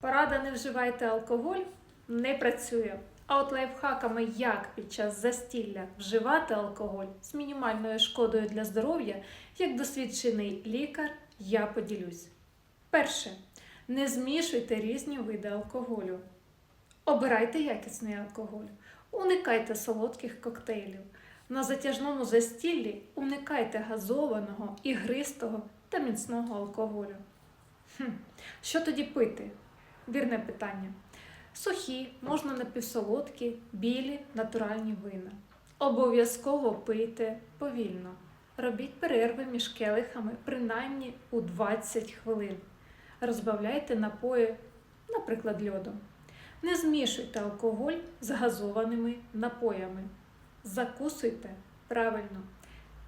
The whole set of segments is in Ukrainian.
Порада не вживайте алкоголь не працює. А от лайфхаками, як під час застілля вживати алкоголь з мінімальною шкодою для здоров'я, як досвідчений лікар, я поділюсь. Перше. Не змішуйте різні види алкоголю. Обирайте якісний алкоголь. Уникайте солодких коктейлів. На затяжному застіллі уникайте газованого, ігристого та міцного алкоголю. Хм. Що тоді пити? Вірне питання. Сухі, можна напівсолодкі, білі, натуральні вина. Обов'язково пийте повільно. Робіть перерви між келихами принаймні у 20 хвилин. Розбавляйте напої, наприклад, льодом. Не змішуйте алкоголь з газованими напоями. Закусуйте правильно.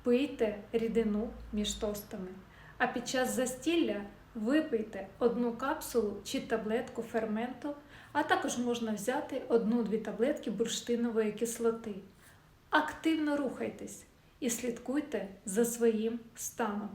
Пийте рідину між тостами. А під час застілля випийте одну капсулу чи таблетку ферменту, а також можна взяти одну-дві таблетки бурштинової кислоти. Активно рухайтесь і слідкуйте за своїм станом.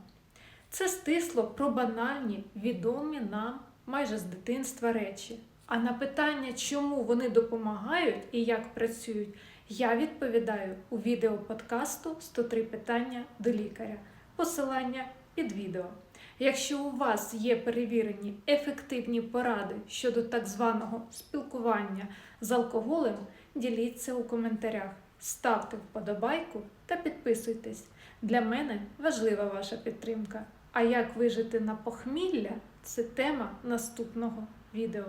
Це стисло про банальні, відомі нам майже з дитинства речі. А на питання, чому вони допомагають і як працюють, я відповідаю у відео подкасту 103 питання до лікаря. Посилання під відео. Якщо у вас є перевірені ефективні поради щодо так званого спілкування з алкоголем, діліться у коментарях, ставте вподобайку та підписуйтесь. Для мене важлива ваша підтримка. А як вижити на похмілля це тема наступного відео.